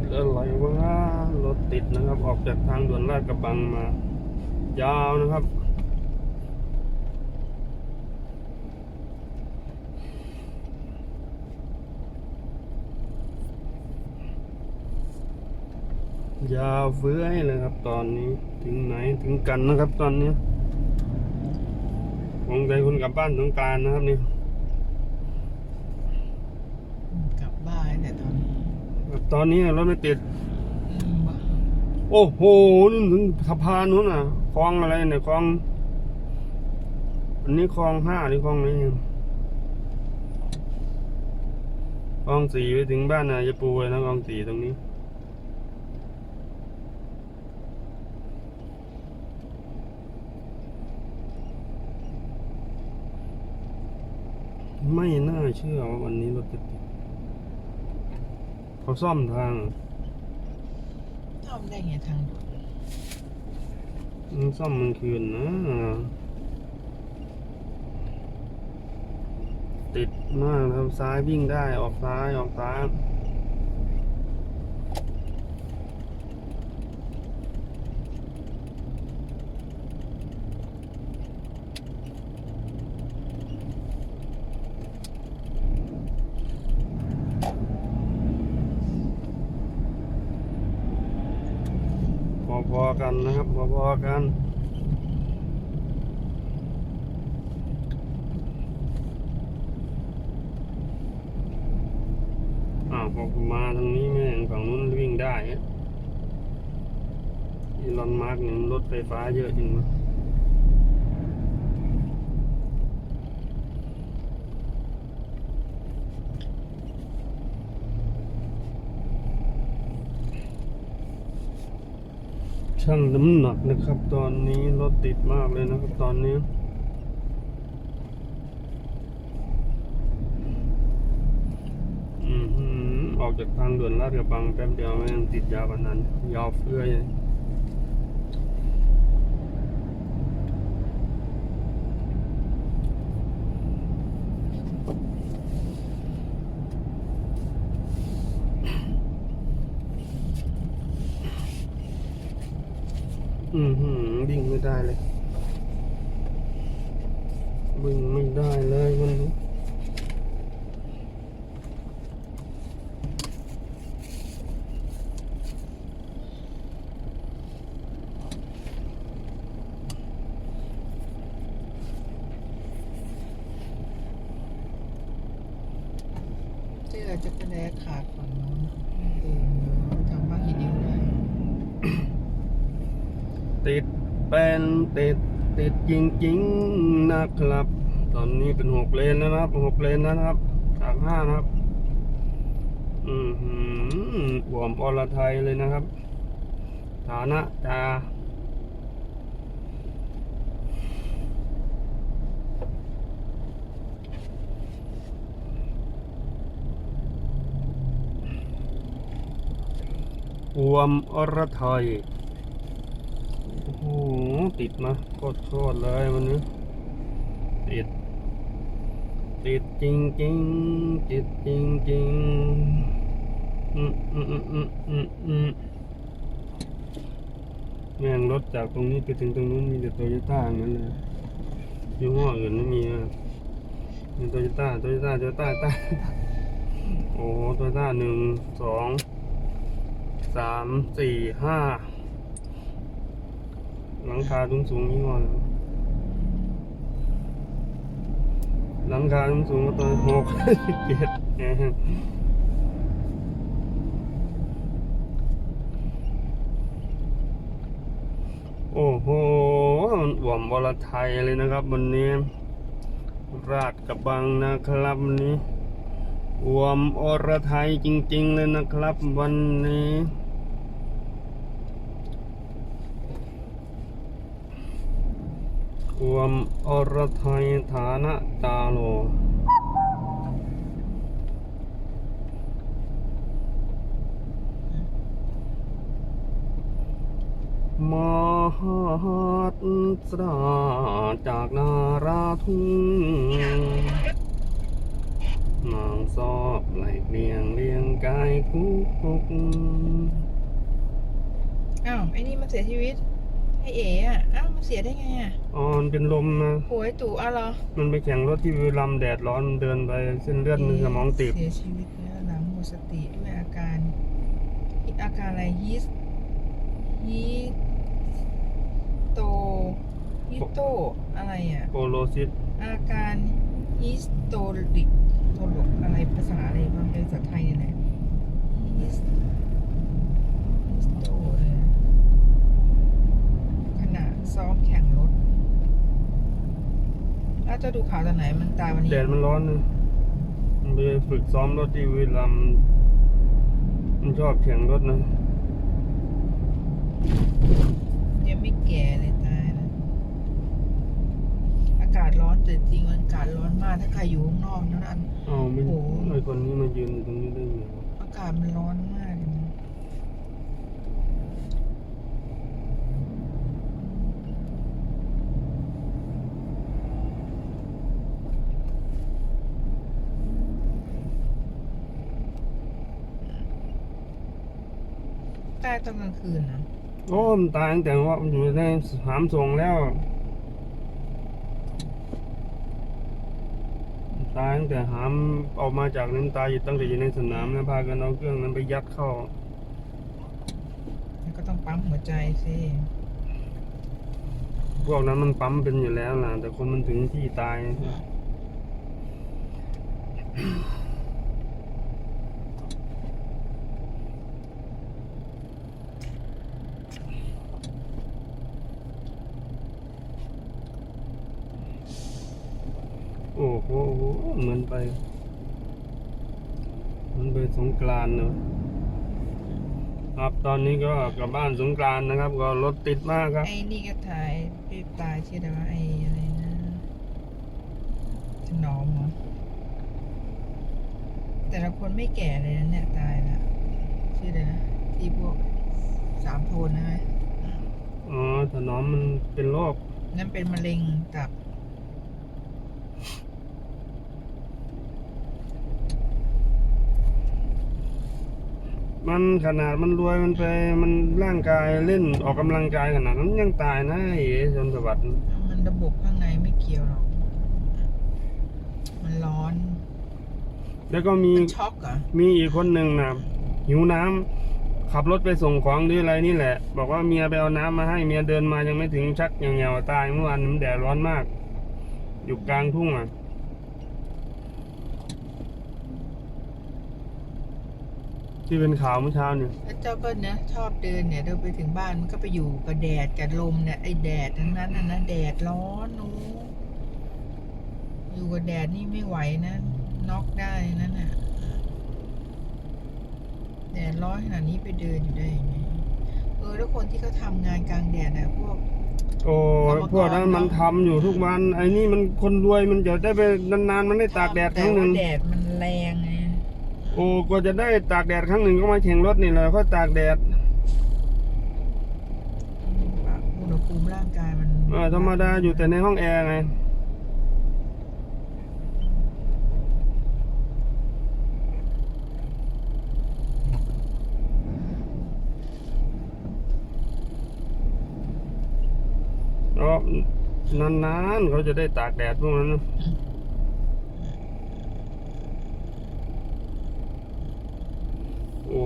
ติดอะไรวะรถติดนะครับ ออกจากทางด่วนลาดกระบังมา ยาวนะครับ ยาวเฟื้อยเลยครับตอนนี้ถึงไหนถึงกันนะครับตอนนี้วงใจคุณกลับบ้านสงการนะครับนี่ กลับบ้านแต่ตอนนี้ ตอนนี้รถไม่ติด โอ้โหนู่นถึงสะพานนู้นน่ะคลองอะไรเนี่ยคลอง อันนี้คลองห้าหรือคลองไหนเนี่ยคลองสี่ไปถึงบ้านนายายปูเลยนะคลองสี่ตรงนี้ไม่น่าเชื่อว่าวันนี้รถจะติด เขาซ่อมทางซ่อมได้ไงทางด่วนมันซ่อมมันคืนนะ ติดมากทางซ้ายวิ่งได้ออกซ้ายออกซ้ายพ อๆกันนะครับพอๆกันอ้าวพอมาทางนี้แม่งฝั่งนู้นวิ่งได้อะอีลอนมาร์กเนี่ยรถไฟฟ้าเยอะจริงมั้ย ช่างน้ำหนักนะครับ ตอนนี้รถติดมากเลยนะครับ ตอนนี้อืออกจากทางด่วนลาดกระบังแป๊บเดียวแม่งติดยาวขนานั้นยาวเฟื่อย อืมหือวิ่งไม่ได้เลยวิ่งไม่ได้เลยวันนี้เสื้อจะกระแลขาดฝั่งโน้นเดินทางบ้านหินนิ้วเลย ติดเป็นติดติดจริงๆนะครับ ตอนนี้เป็นหกเลนแล้วนะครับหกเลนแล้วนะครับจากห้านะครับอืมหืมหวมอรไทยเลยนะครับ ฐานะจาหวมอรไทย ติดมาโคตรโคตรเลยวันนี้ติด ติดจริงจริงติดจริงจริงอืมอืมอืมอืมอืมอืมแม่งรถจากตรงนี้ไปถึงตรงนู้นมีแต่โตโยต้านั้นเลยยี่ห้ออื่นไม่มีนะมีโตโยต้าโตโยต้าโตโยต้าต้าโอ้โตโยต้าหนึ่งสองสามสี่ห้า หลังคาสูงสูงๆยี่ห้ออะไรวหลังคาสูงสูงก็ตัวหกเจ็ดโอ้โหมันหว่ำวรไทยเลยนะครับวันนี้ราดกระบังนะครับวันนี้หว่ำอรไทยจริง ๆ เลยนะครับวันนี้ รวมอรไทยฐานะตาโลมหัตสราจากนาราทุ่งนางสสอบไหลเลียงเลียงกายกุกกุกอ้าวไอ้นี่มันเสียชีวิต อ้เอ๋อะอ้าวมันเสียได้ไงอะอ๋อมันเป็นลมนะโอ้ยตู่อะเหรอมันไปแข่งรถที่บุรีรัมย์แดดร้อนเดินไปเส้นเลือดในสมองตีบเสียชีวิตแล้วหลังหมดสติด้วยอาการอาการอะไรฮิสฮิโตฮิโตอะไรอะโปโลซิสอาการฮิสโตริกโตลกอะไรภาษาอะไรมันเป็นภาษาไทยเนี่ยแหละฮิสฮิสโตอะไรอะขณะซ้อมแข่งรถแล้ว จะดูข่าวตอนไหนมันตายวันนี้แดดมันร้อนนะมันไปฝึกซ้อมรถที่บุรีรัมย์มันชอบแข่งรถนะยังไม่แก่เลยตายแล้วอากาศร้อนแต่จริงมันอากาศร้อนมากถ้าใครอยู่ข้างนอกนั้นอันอ้าวไม่โอ้โหไอคนนี้มายืนอยู่ตรงนี้ได้ไงวะอากาศมันร้อนมากเลยนะ ตายตอนกลางคืนนะโอ้มันตายตั้งแต่ว่ามันอยู่ในหามส่งแล้ว ตายตั้งแต่หามออกมาจากนั้นตายอยู่ตั้งแต่อยู่ในสนามแล้วพากันเอาเครื่องนั้นไปยัดเข้าแล้วก็ต้องปั๊มหัวใจสิพวกนั้นมันปั๊มเป็นอยู่แล้วล่ะแต่คนมันถึงที่ตาย โอ้โห เหมือนไปเหมันไปสงกรานต์เนอะครับตอนนี้ก็กลับบ้านสงกรานต์นะครับ ก็รถติดมากครับไอ้นี่ก็ถ่ายรีบตายชื่ออะไรวะไอ้อะไรนะถนอมเหรอแต่ละคนไม่แก่เลยนะเนี่ยตายละชื่ออะไรนะที่พวกสามโทนนะฮะอ๋อถนอมมันเป็นโรคนั่นเป็นมะเร็งตับ มันขนาดมันรวยมันไปมันร่างกายเล่นออกกำลังกายขนาดนั้นยังตายนะไอ้เอ๋ชนสวัสดิ์มันระบบข้างในไม่เกี่ยวหรอก มันร้อน แล้วก็มีมันช็อกเหรอะมีอีกคนหนึ่งนะหิวน้ำขับรถไปส่งของหรืออะไรนี่แหละ บอกว่าเมียไปเอาน้ำมาให้เมียเดินมายังไม่ถึงชักเหี่ยวๆตายเมื่อวานมันแดดร้อนมาก อยู่กลางทุ่งอะ ที่เป็นข่าวเมื่อเช้าเนี่ยแล้วเจ้าก็เนี่ยชอบเดินเนี่ยเดินไปถึงบ้านมันก็ไปอยู่กับแดดกับลมเนี่ยไอ้แดดทั้งนั้นนะนะแดดร้อนโอ้อยู่กับแดดนี่ไม่ไหวนะน็อกได้นั่นน่ะแดดร้อนขนาดนี้ไปเดินอยู่ได้ยังไงเออแล้วคนที่เขาทำงานกลางแดดอะพวกโอ้ยพวกนั้นมันทำอยู่ทุกวันไอ้นี่มันคนรวยมันจะได้ไปนานๆมันได้ตากแดดครั้งหนึ่งแต่ว่าแดดมันแรงไง โอ้กว่าจะได้ตากแดดครั้งหนึ่งก็มาแข่งรถนี่แหละค่อยตากแดดอุณหภูมิร่างกายมันเออธรรมดาอยู่แต่ในห้องแอร์ไงเพราะนานๆเขาจะได้ตากแดดพวกนั้นนะ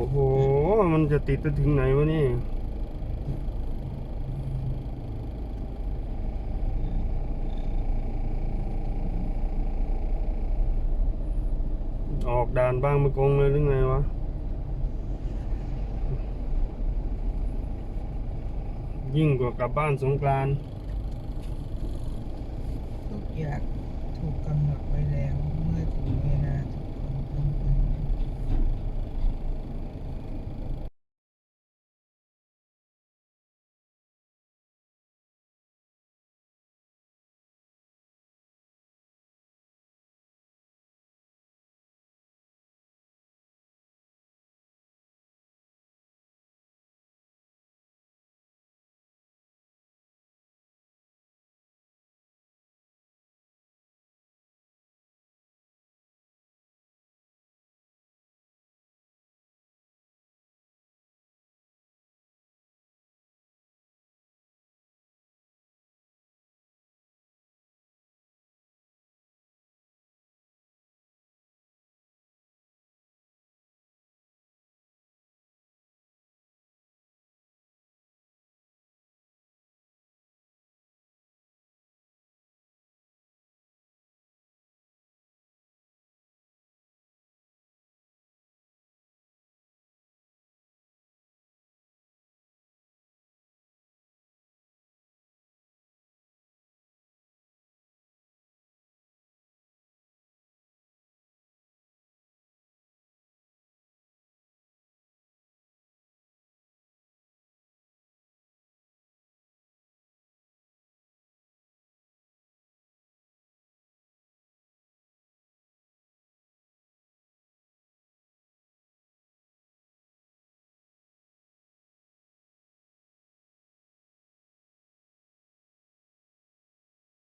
โอ้โห มันจะติดไปถึงไหนวะนี่ออกด่านบ้างมะกงเลยหรือไงวะ ยิ่งกว่ากลับบ้านสงกรานต์ทุกอย่างถูกกำหนดไว้แล้ว